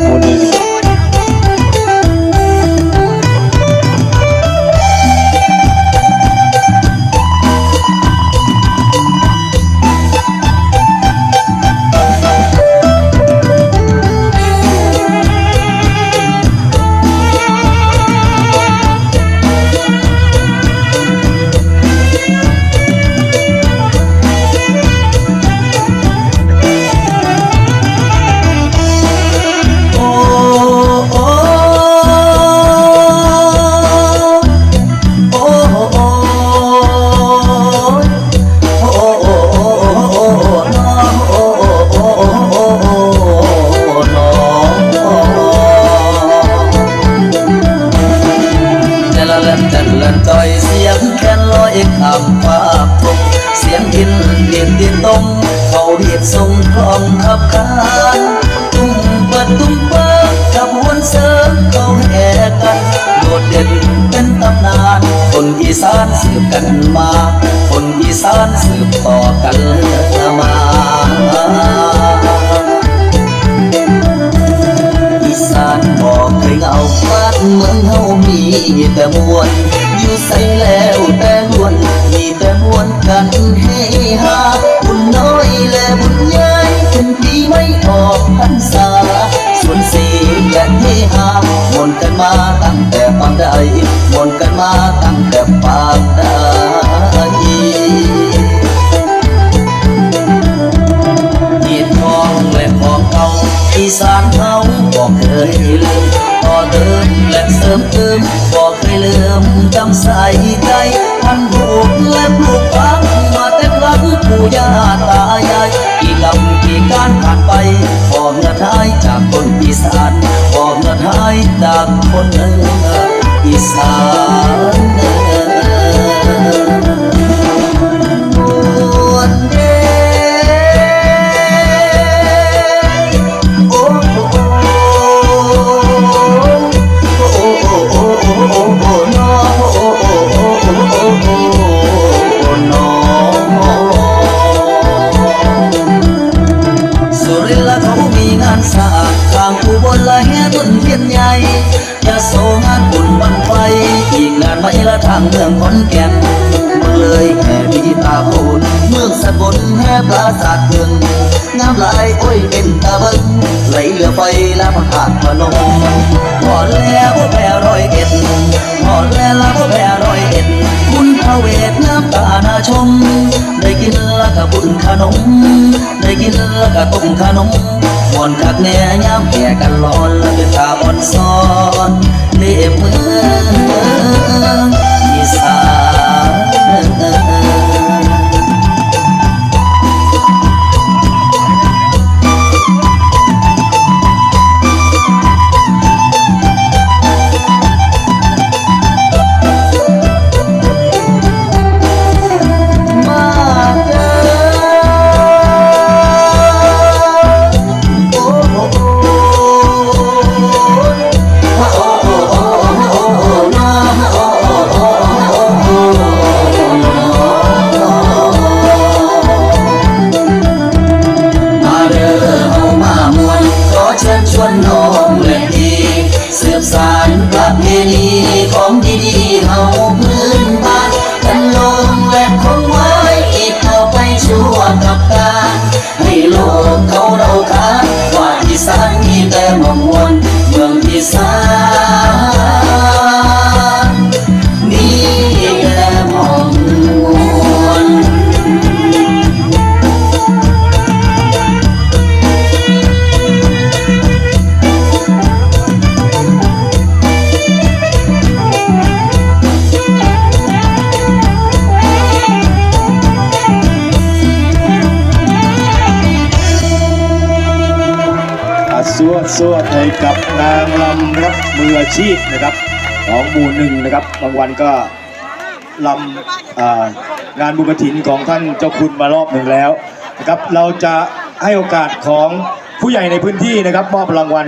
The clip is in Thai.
Police. ำฟ้าพงเสียงดินดินดินตรงเขาเรียกทรงกลองขับขานตุ้มเปิดตุ้มเปิดกับหวนเสริมเขาแห่กันโดดเด่นเป็นตำนาน คนอีสานสืบกันมา คนอีสานสืบต่อกันมาอีสานบอกเคยเงาบ้านเมืองเฮามีแต่มวล อยู่ใส่แล้วแต่ล้วนมีแต่มวนกันเฮฮาบุญน้อยและบุญใหญ่ถึงปีไม่ออกพรรษาส่วนสีและเฮฮามวนกันมาตั้งแต่ปางใดมวนกันมาตั้งแต่ปางายายกี่ลำกี่การผ่านไปขอเงินหายจากคนอีสานขอเงินหายจากคนอีสาน เทียนใหญ่ยะโสงานบุญบันไฟอีกงานไม่ละทางเมืองขอนแก่นเมือเลยแห่มีตาโพนเมืองสกลแห่ปราสาทเมืองงามหลายโอ้ยเป็นตาเบิงไหลเรือไฟและพระธาตุพนมพอดแล้วแพ้ร้อยเอ็ดพอดแล้วละแพ้ร้อยเอ็ดคุณพระเวทน้ำตาหนาชม ได้กินและก็บุญขนม ได้กินและก็ต้มขนม มอนกักแน่ยามแก่กันร้อนแล้วเป็นตาอ่อนซ้อนเล่เมืองอีสาน แต่มองวนเมืองอีสาน สวดสวดให้กับนางลำรับมืออาชีพนะครับของหมู่หนึ่งนะครับบางวันก็ลำงานบุญกฐินของท่านเจ้าคุณมารอบหนึ่งแล้วนะครับเราจะให้โอกาสของผู้ใหญ่ในพื้นที่นะครับมอบรางวัล